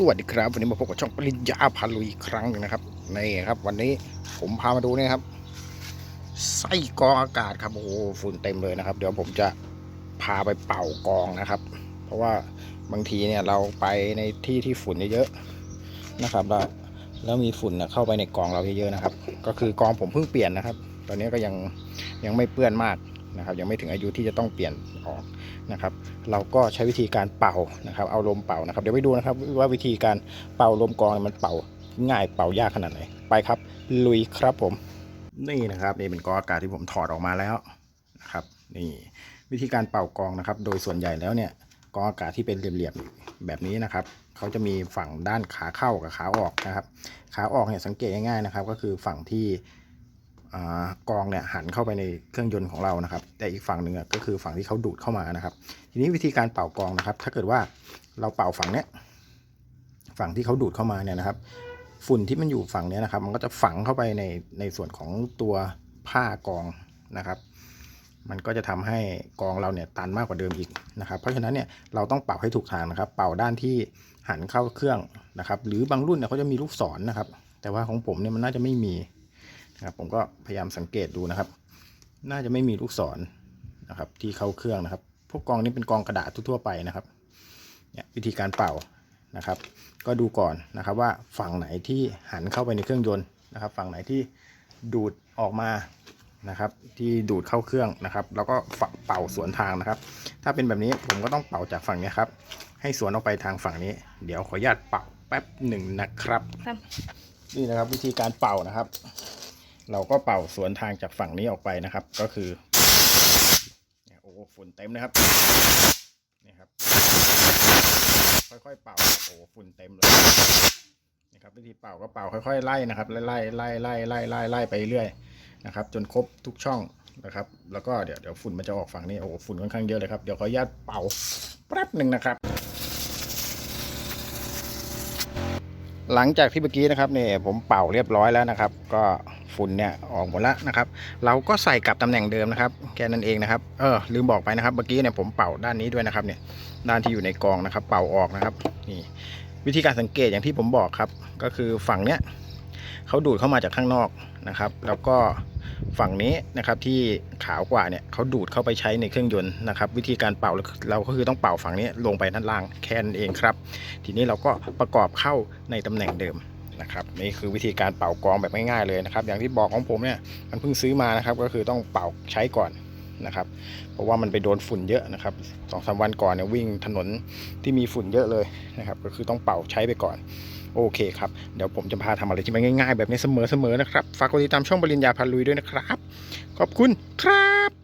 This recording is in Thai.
สวัสดีครับวันนี้มาพบกับช่องปริญญาพาลุยอีกครั้งหนึ่งนะครับนี่ครับ วันนี้ผมพามาดูนี่ครับไส้กองอากาศครับโอ้โหฝุ่นเต็มเลยนะครับ เดี๋ยวผมจะพาไปเป่ากองนะครับ เพราะว่าบางทีเนี่ยเราไปในที่ที่ฝุ่นเยอะๆนะครับ แล้วแล้วมีฝุ่นเข้าไปในกองเราเยอะๆนะครับ ก็คือกองผมเพิ่งเปลี่ยนนะครับ ตอนนี้ก็ยังยังไม่เปื้อนมาก นะครับ ยังไม่ถึงอายุที่จะต้องเปลี่ยนออกนะครับ เราก็ใช้วิธีการเป่านะครับ เอาลมเป่านะครับ เดี๋ยวไปดูนะครับว่าวิธีการเป่าลมกองมันเป่าง่ายเป่ายากขนาดไหน ไปครับ ลุยครับผม นี่นะครับนี่เป็นกองอากาศที่ผมถอดออกมาแล้วนะครับ นี่วิธีการเป่ากองนะครับ โดยส่วนใหญ่แล้วเนี่ยกองอากาศที่เป็นเหลี่ยมๆแบบนี้นะครับเขาจะมีฝั่งด้านขาเข้ากับขาออกนะครับ ขาออกเนี่ยสังเกตง่ายๆนะครับ ก็คือฝั่งที่ กองเนี่ยหันเข้าไปในเครื่องยนต์ของเรานะครับ แต่อีกฝั่งหนึ่งก็คือฝั่งที่เขาดูดเข้ามานะครับ ทีนี้วิธีการเป่ากองนะครับ ถ้าเกิดว่าเราเป่าฝั่งเนี้ยฝั่งที่เขาดูดเข้ามาเนี่ยนะครับ ฝุ่นที่มันอยู่ฝั่งเนี้ยนะครับ มันก็จะฝังเข้าไปในในส่วนของตัวผ้ากองนะครับ มันก็จะทำให้กองเราเนี่ยตันมากกว่าเดิมอีกนะครับ เพราะฉะนั้นเนี่ยเราต้องเป่าให้ถูกทางนะครับ เป่าด้านที่หันเข้าเครื่องนะครับ หรือบางรุ่นเนี่ยเขาจะมีลูกศรนะครับ แต่ว่าของผมเนี่ยมันน่าจะไม่มี นะครับผมก็พยายามสังเกตดูนะครับ น่าจะไม่มีลูกศรนะครับ ที่เข้าเครื่องนะครับ พวกกรองนี้เป็นกรองกระดาษทั่วๆไปนะครับเนี่ยวิธีการเป่านะครับ ก็ดูก่อนนะครับว่าฝั่งไหนที่หันเข้าไปในเครื่องยนต์นะครับ ฝั่งไหนที่ดูดออกมานะครับ ที่ดูดเข้าเครื่องนะครับ แล้วก็ฝักเป่าสวนทางนะครับ ถ้าเป็นแบบนี้ผมก็ต้องเป่าจากฝั่งนี้ครับ ให้สวนออกไปทางฝั่งนี้ เดี๋ยวขออนุญาตเป่าแป๊บหนึ่งนะครับครับนี่นะครับวิธีการเป่านะครับ เราก็เป่าสวนทางจากฝั่งนี้ออกไปนะครับ ก็คือโอ้ฝุ่นเต็มนะครับนี่ครับ ค่อยๆเป่าโอ้ฝุ่นเต็มเลยนะครับวิธีเป่าก็เป่าค่อยๆไล่นะครับไล่ไล่ไล่ไล่ไล่ไล่ไล่ไปเรื่อยนะครับ จนครบทุกช่องนะครับ แล้วก็เดี๋ยวเดี๋ยวฝุ่นมันจะออกฝั่งนี้โอ้ฝุ่นค่อนข้างเยอะเลยครับเดี๋ยวขออนุญาตเป่าแป๊บหนึ่งนะครับ หลังจากที่เมื่อกี้นะครับเนี่ยผมเป่าเรียบร้อยแล้วนะครับ ก็ฝุ่นเนี่ยออกหมดแล้วนะครับ เราก็ใส่กลับตำแหน่งเดิมนะครับแค่นั้นเองนะครับเออลืมบอกไปนะครับเมื่อกี้เนี่ยผมเป่าด้านนี้ด้วยนะครับเนี่ยด้านที่อยู่ในกองนะครับ เป่าออกนะครับนี่วิธีการสังเกตอย่างที่ผมบอกครับ ก็คือฝั่งเนี้ยเขาดูดเข้ามาจากข้างนอกนะครับ แล้วก็ ฝั่งนี้นะครับที่ขาวกว่าเนี่ยเขาดูดเข้าไปใช้ในเครื่องยนต์นะครับวิธีการเป่าเราก็คือต้องเป่าฝั่งนี้ลงไปด้านล่างแค่นั้นเองครับ ทีนี้เราก็ประกอบเข้าในตำแหน่งเดิมนะครับนี่คือวิธีการเป่ากรองแบบง่ายๆเลยนะครับอย่างที่บอกของผมเนี่ยมันเพิ่งซื้อมานะครับก็คือต้องเป่าใช้ก่อน นะครับ เพราะว่ามันไปโดนฝุ่นเยอะนะครับสองสามวันก่อนเนี่ยวิ่งถนนที่มีฝุ่นเยอะเลยนะครับ ก็คือต้องเป่าใช้ไปก่อน โอเคครับ เดี๋ยวผมจะพาทำอะไรที่มันง่ายๆ แบบนี้เสมอๆนะครับ ฝากกดติดตามช่องบริญญาพันลุยด้วยนะครับ ขอบคุณครับ